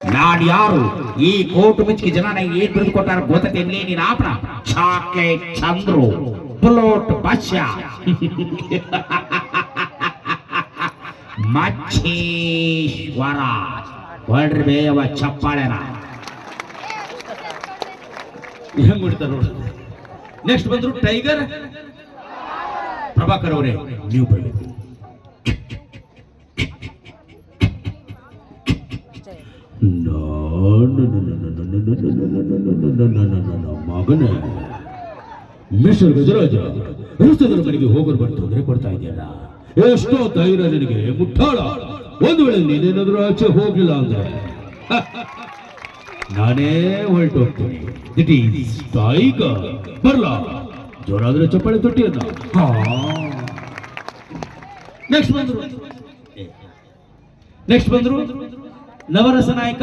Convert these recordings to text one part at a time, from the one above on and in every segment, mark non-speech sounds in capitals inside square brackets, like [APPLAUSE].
ನಾಡ್ಯಾರು ಈ ಕೋಟು ಮಿಚ್ಚಿಗೆ ಜನ ನನಗೆ ಏನ್ ಬಿರಿದು ಕೊಟ್ಟಾರ ಗೊತ್ತೇನ್ಲೇ ನೀನ್ ಆಪಣ ಚಾಕ್ಲೇಟ್ ಚಂದ್ರು ಬುಲೋಟ್ ಬಾದ್ಶಾ ಮಚ್ಚೇಶ್ವರ ಹೊಡ್ರಿ ಬೇವ ಚಪ್ಪಾಳೆನ ಹೆಂಗ್ ಬಿಡ್ತಾರ ನೋಡಿ ನೆಕ್ಸ್ಟ್ ಬಂದ್ರು ಟೈಗರ್ ಪ್ರಭಾಕರ್ ಅವರೇ ನೀವು ಬರಬೇಕು ಮಗನೇ. ಮಿಸ್ಟರ್ ಗಜರಾಜ, ರಸ್ತೆಗಳ ಮನೆಗೆ ಹೋಗೋರು ಬಂದು ಅಂದ್ರೆ ಕೊಡ್ತಾ ಇದೆಯಲ್ಲ? ಎಷ್ಟೋ ಧೈರ್ಯ ನಿನಗೆ, ಮುಟ್ಟಾಳ. ಒಂದು ವೇಳೆ ನೀನೇನಾದ್ರೂ ಆಚೆ ಹೋಗ್ಲಿಲ್ಲ ಅಂದ್ರೆ? [LAUGHS] ನಾನೇ ಹೊರಟು ಹೋಗ್ತೀನಿ ಇಟ್ ಈಸ್ ಟೈಗರ್ ಬರ್ಲಾ. ಜೋರಾದ್ರೆ ಚಪ್ಪಾಳೆ ತೊಟ್ಟಿಯನ್ನ. ನೆಕ್ಸ್ಟ್ ಬಂದ್ರು. ನೆಕ್ಸ್ಟ್ ಬಂದ್ರು. ನವರಸ ನಾಯಕ.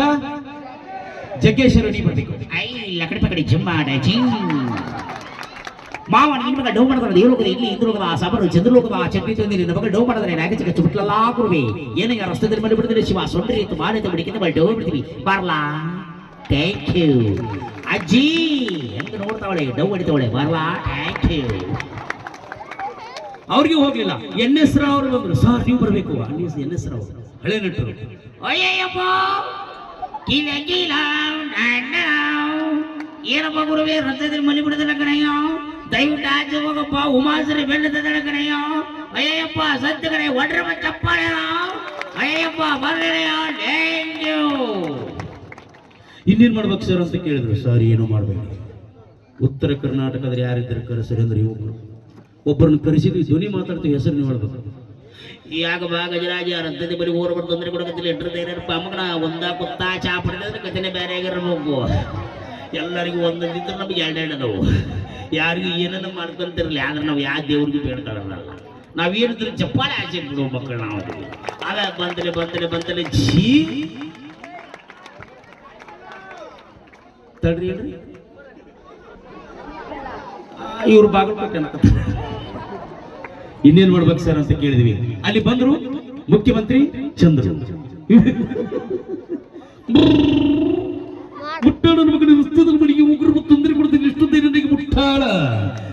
ಜಗ್ಗೇಶ್ ರೆಡ್ಡಿ ಬರ್ಬೇಕು. ಐ, ಲಕಡಿ ಪಕಡಿ ಜಂಬಾಡ ಜಿಂಗ್ ಮಾವ ನಿನ್ನ ಮಗ ಡೌ ಮಾಡಿದ್ರೆ ದೇವಲೋಕದ ಇಲ್ಲಿ ಇಂದ್ರಲೋಕದ ಆ ಸಬರು ಚಂದ್ರಲೋಕದ ಆ ಚಟ್ನಿ ತಂದಿರಿ ನನ್ನ ಮಗ ಡೌ ಮಾಡಿದ್ರೆ ನಾಗೆ ಚಿಕ್ಕ ಚುಟ್ಲಲ್ಲಾ ಕುರುವೆ ಏನೀಗ ರಸ್ತೆದಲ್ಲಿ ಮಾಡಿ ಬಿಡ್ತೀನಿ ಶಿವ ಸೊಂಡ್ರಿ ಇತ್ತು ಮಾರಿ ಅಂತ ಬಿಡಿಕಿಂದ ಬಳಿ ಡೌ ಬಿಡ್ತೀವಿ ಬರ್ಲಾ? ಥ್ಯಾಂಕ್ ಯು ಅಜ್ಜಿ, ಹೆಂಗ ನೋಡ್ತಾವಳೆ? ಡೌ ಹೊಡಿತಾವಳೆ. ಬರ್ಲಾ? ಥ್ಯಾಂಕ್ ಯು ಅವ್ರಿಗೆ ಹೋಗ್ಲಿಲ್ಲ. ಎನ್ ಎಸ್ ರಾವ್ ಅವರು ಬಂದ್ರು ಸರ್, ನೀವು ಬರಬೇಕು. N S Rao. ಹಳೆ ನಟರು. ಅಯ್ಯಯ್ಯಪ್ಪ. ಏನಪ್ಪ ಗುರುವೇ ರಥದಲ್ಲಿ ಮಲಿ ಬಿಡದಲ್ಲ ಕಣಯ್ಯ ದಯವಿಟ್ಟು ಆಚೆ ಹೋಗಪ್ಪ ಉಮಾಸರಿ ಬೆಳ್ಳದಲ್ಲ ಕಣಯ್ಯ ಅಯ್ಯಯ್ಯಪ್ಪ ಸತ್ಯ ಕಡೆ ಒಡ್ರ ಚಪ್ಪಾಳೆ ಅಯ್ಯಯ್ಯಪ್ಪ ಬರ್ರಯ್ಯ ಥ್ಯಾಂಕ್ ಯು ಇನ್ನೇನ್ ಮಾಡ್ಬೇಕು ಸರ್ ಅಂತ ಕೇಳಿದ್ರು ಸರ್ ಏನು ಮಾಡ್ಬೇಕು ಉತ್ತರ ಕರ್ನಾಟಕದಲ್ಲಿ ಯಾರಿದ್ದಾರೆ ಕರೆಸರಿ ಅಂದ್ರೆ ಇವ್ರು ಒಬ್ಬರನ್ನ ಕರೆಸಿದ್ವಿ ಧ್ವನಿ ಮಾತಾಡ್ತೀವಿ ಹೆಸರು ನೀವು ಹೇಳ್ಬೇಕು ಯಾಕ ಬಾ ಗಜರಾಜ ರಥದ ಬಳಿ ಊರು ಬರ್ದು ತೊಂದರೆ ಕೊಡಕತ್ತಿಲ್ಲ ಎಂಟ್ರದ ಏನಪ್ಪ ಮಗನ? ಒಂದ ಕುತ್ತ ಚಾ ಪಡೆದ್ರೆ ಕಥೆನೆ ಬೇರೆ ಆಗಿರಬೇಕು ಎಲ್ಲರಿಗೂ ಒಂದೊಂದಿದ್ರೆ ನಮ್ಗೆ ಎರಡೆರಡು ನಾವು. ಯಾರಿಗೂ ಏನನ್ನ ಮಾಡ್ಕೊಂತಿರಲಿ, ಆದ್ರೆ ನಾವು ಯಾವ ದೇವ್ರಿಗೂ ಬೇಡ್ತಾರಲ್ಲ. ನಾವೇನಿದ್ರು ಚಪ್ಪಾಳೆ ಆಚೆ ಬಿಡು ಮಕ್ಕಳು ನಾವು. ಅದ ಬಂತಲೆ ಬಂತಲೆ ಬಂತಲೆ ಜೀ ತಡ್ರಿ ಹೇಳ್ರಿ ಇವ್ರು ಬಾಗಲ್ಪಟ್ಟೆ ಅಂತ ಇನ್ನೇನ್ ಮಾಡ್ಬೇಕು ಸರ್ ಅಂತ ಕೇಳಿದ್ವಿ. ಅಲ್ಲಿ ಬಂದ್ರು ಮುಖ್ಯಮಂತ್ರಿ ಚಂದ್ರು. ಮುಟ್ಟಾಳ ಮಗನ ರಸ್ತೆದ ಮನೆಗೆ ತೊಂದರೆ ಕೊಡ್ತೀನಿ ನನಗೆ ಮುಟ್ಟಾಳ.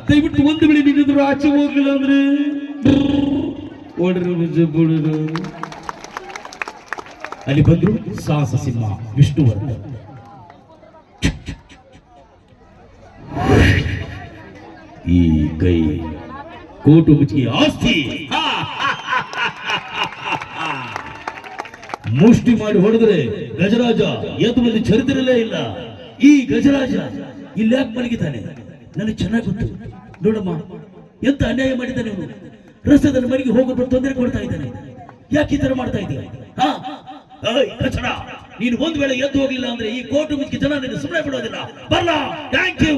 ದಯವಿಟ್ಟು ಒಂದು ವೇಳೆ ಆಚೆ ಹೋಗಿಲ್ಲ ಅಂದ್ರೆ ಓಡ್ರಿ. ಅಲ್ಲಿ ಬಂದ್ರು ಸಾಹಸ ಸಿಂಹ ವಿಷ್ಣುವರ್ಧನ್ ಈ ಕೈ ಕೋಟು ಮುಚ್ಚಿ ಆಸ್ತಿ. ಮುಷ್ಟಿ ಮಾಡಿ ಹೊಡೆದ್ರೆ ಗಜರಾಜ ಎದ್ದು ಚರಿತ್ರಲ್ಲೇ ಇಲ್ಲ. ಈ ಗಜರಾಜ ಇಲ್ಲಿ ಯಾಕೆ ಮಲಗಿದ್ದಾನೆ? ನನಗೆ ಚೆನ್ನಾಗಿ ಗೊತ್ತು. ನೋಡಮ್ಮ, ಎಂತ ಅನ್ಯಾಯ ಮಾಡಿದ್ದಾನೆ ಅವನು? ರಸ್ತೆದಲ್ಲಿ ಮನೆಗೆ ಹೋಗೋದು ತೊಂದರೆ ಕೊಡ್ತಾ ಇದ್ದಾನೆ. ಯಾಕೆ ಈ ತರ ಮಾಡ್ತಾ ಇದ್ದೀನಿ ನೀನು ಒಂದ್ ವೇಳೆ ಎದ್ದು ಹೋಗ್ಲಿಲ್ಲ ಅಂದ್ರೆ ಈ ಕೋಟು ಮುಚ್ಚಿ ಜನ ನಿನ್ನ ಸುಮ್ಮನೆ ಬಿಡೋದಿಲ್ಲ. ಬರಲ್ಲ ಥ್ಯಾಂಕ್ ಯು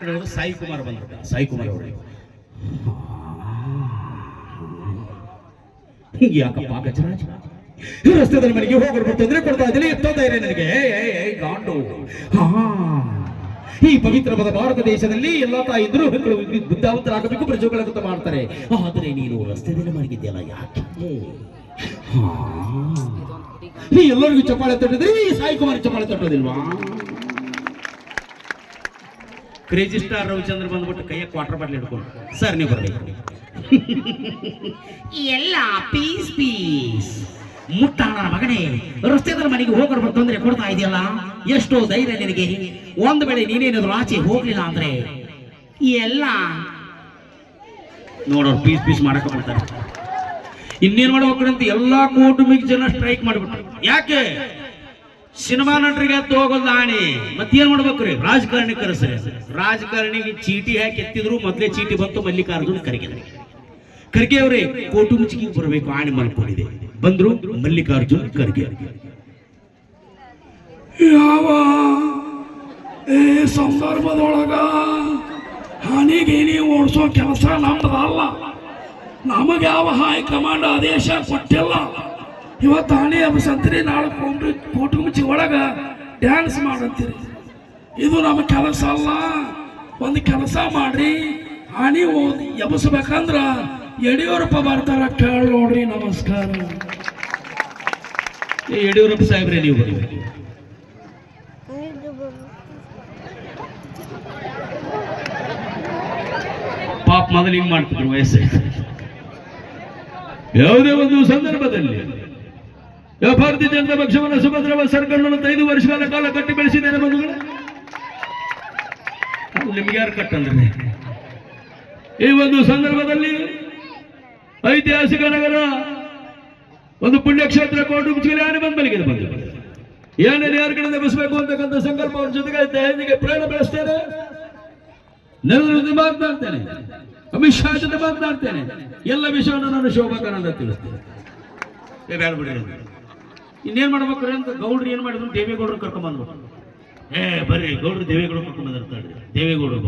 ಕಡೆ ಹೋದ್ರೆ ಸಾಯಿ ಕುಮಾರ್ ಬಂದ್ರು. ಸಾಯಿ ಕುಮಾರ್ ಅವರು. ಯಾಕಪ್ಪ ಗಜರಾಜ? ಈ ರಸ್ತೆದಲ್ಲಿ ಮನೆಗೆ ಹೋಗ್ಬಿಟ್ಟು ತೊಂದರೆ ಕೊಡ್ತಾ ಇದ್ದೀನಿ, ಎತ್ತೋತಾ ಇದೆ ನನಗೆ. ಗಾಂಡು. ಈ ಪವಿತ್ರವಾದ ಭಾರತ ದೇಶದಲ್ಲಿ ಎಲ್ಲಾ ತಾಯಿದ್ರು ಮಕ್ಕಳು ಬುದ್ಧಾವಂತರಾಗಬೇಕು ಪ್ರಜೆಗಳಂತ ಮಾಡ್ತಾರೆ. ಆದರೆ ನೀನು ರಸ್ತೆದಲ್ಲಿ ಮಲಗಿದ್ಯಲ್ಲ ಯಾಕೆ? ಹಾ. ನೀ ಎಲ್ಲರಿಗೂ ಚಪ್ಪಾಳೆ ತಟ್ಟಿದ್ರೆ ಸಾಯಿ ಕುಮಾರ್ ಚಪ್ಪಾಳೆ ತಟ್ಟೋದಿಲ್ವಾ? ಕ್ರೇಜಿ ಸ್ಟಾರ್ ರವಿಚಂದ್ರ ಬಂದ್ಬಿಟ್ಟು ಕೈಯ ಕ್ವಾರ್ಟರ್ ಬಾಟ್ಲಿ ಹಿಡ್ಕೊಂಡು ಸರ್ ನೀವು ಬರ್ಬೇಕು. [LAUGHS] ಎಲ್ಲ ಪೀಸ್ ಪೀಸ್ ಮುಟ್ಟಾಣ ಮಗನೇ ರಸ್ತೆದಲ್ಲಿ ಮನೆಗೆ ಹೋಗೋರು ತೊಂದರೆ ಕೊಡ್ತಾ ಇದೆಯಲ್ಲ? ಎಷ್ಟೋ ಧೈರ್ಯ ನಿನಗೆ. ಒಂದು ವೇಳೆ ನೀನೇನಾದ್ರು ಆಚೆ ಹೋಗ್ಲಿಲ್ಲ ಅಂದ್ರೆ? ಎಲ್ಲ. ನೋಡೋರು ಪೀಸ್ ಪೀಸ್ ಮಾಡಕ ಬಿಡ್ತಾರೆ ಇನ್ನೇನ್ ಅಂತ ಎಲ್ಲಾ ಕೌಟುಂಬಿಕ ಜನ ಸ್ಟ್ರೈಕ್ ಮಾಡ್ಬಿಟ್ರು. ಯಾಕೆ? ಸಿನಿಮಾ ನಟರಿಗೆ ಎತ್ತು ಹೋಗೋದು ಆಣಿ ಮತ್ತೇನ್ ಮಾಡ್ಬೇಕ್ರಿ? ರಾಜಕಾರಣಿ ಕರೆಸ್ರಿ. ರಾಜಕಾರಣಿಗೆ ಚೀಟಿ ಹಾಕಿ ಎತ್ತಿದ್ರು? ಮೊದ್ಲೇ ಚೀಟಿ ಬಂತು, ಮಲ್ಲಿಕಾರ್ಜುನ್ ಖರ್ಗೆ ಖರ್ಗೆ ಅವರೇ ಮುಚ್ಚಿಗೆ ಬರಬೇಕು, ಆಣಿ ಮಲ್ಕೊಂಡಿದೆ ಬಂದ್ರು ಮಲ್ಲಿಕಾರ್ಜುನ್ ಖರ್ಗೆ. ಯಾವ ಈ ಸಂದರ್ಭದೊಳಗ ಹಾನಿಗೇನಿ ಓಡಿಸೋ ಕೆಲಸ ನಮ್ದಲ್ಲ. ನಮಗೆ ಯಾವ ಹೈಕಮಾಂಡ್ ಆದೇಶ ಕೊಟ್ಟಿಲ್ಲ. ಇವತ್ತು ಹಣಿ ಹಬ್ಬಸಂತ್ರಿ ನಾಳೆ ಕೊಂಡ್ರಿ ಕೋಟುಂಬಿ ಒಳಗ ಡ್ಯಾನ್ಸ್ ಮಾಡಂತೀರಿ. ಇದು ನಮ್ಮ ಕೆಲಸ ಅಲ್ಲ. ಒಂದು ಕೆಲಸ ಮಾಡ್ರಿ. ಹಣಿ ಓದಿ ಎಬಸ್ಬೇಕಂದ್ರ ಯಡಿಯೂರಪ್ಪ ಬರ್ತಾರ ಕೇಳಿ ನೋಡ್ರಿ, ನಮಸ್ಕಾರ. ಯಡಿಯೂರಪ್ಪ ಸಾಹೇಬ್ರೆ, ನೀವು ಬರಬೇಕು ಪಾಪ ಮೊದಲು ಹಿಂಗ್ ಮಾಡ್ತಿದ್ರು ವಯಸ್ಸು. ಯಾವುದೇ ಒಂದು ಸಂದರ್ಭದಲ್ಲಿ ಭಾರತೀಯ ಜನತಾ ಪಕ್ಷವನ್ನು ಸುಭದ್ರವ ಸರ್ಕಾರವನ್ನು ಐದು ವರ್ಷಗಳ ಕಾಲ ಕಟ್ಟಿ ಬೆಳೆಸಿದ್ದೇನೆ ಬಂಧುಗಳೇ? ನಿಮ್ಗೆ ಯಾರು ಕಟ್ಟಂದ್ರೆ? ಈ ಒಂದು ಸಂದರ್ಭದಲ್ಲಿ ಐತಿಹಾಸಿಕ ನಗರ, ಒಂದು ಪುಣ್ಯಕ್ಷೇತ್ರ ಕೋಟು ಮುಚ್ಚಿಗೆ ಯಾರು ಬಂದ ಮಲಗಿದೆ ಬಂದು ಏನೇನು ಯಾರ ಕಡೆ ಎಬ್ಬಿಸ್ಬೇಕು ಅಂತಕ್ಕಂಥ ಸಂಕಲ್ಪ ಅವ್ರ ಜೊತೆಗೆ ದಯವಿಗೆ ಪ್ರೇರಣೆ ಬೆಳೆಸ್ತೇನೆ. ಜೊತೆ ಮಾತನಾಡ್ತೇನೆ. ಅಮಿತ್ ಶಾ ಜೊತೆ ಮಾತನಾಡ್ತೇನೆ. ಎಲ್ಲ ವಿಷಯವನ್ನು ನಾನು ಶೋಭಾಕಾನಂದ ತಿಳಿಸ್ತೇನೆ. ಏ, ಬೇಡ ಬಿಡ್ರಿ ಇನ್ನೇನ್ ಮಾಡ್ಬೇಕ್ರಿ ಅಂತ ಗೌಡ್ರು ಏನ್ ಮಾಡಿದ್ರು? ದೇವೇಗೌಡರು ಕರ್ಕೊಂಡ್ ಬಂದ್ರು. ಏ, ಬರ್ರಿ, ಗೌಡ್ರು ದೇವೇಗೌಡರು ಕರ್ಕೊಂಡ್ ಬಂದಿರ್ತಾರೆ. ದೇವೇಗೌಡರು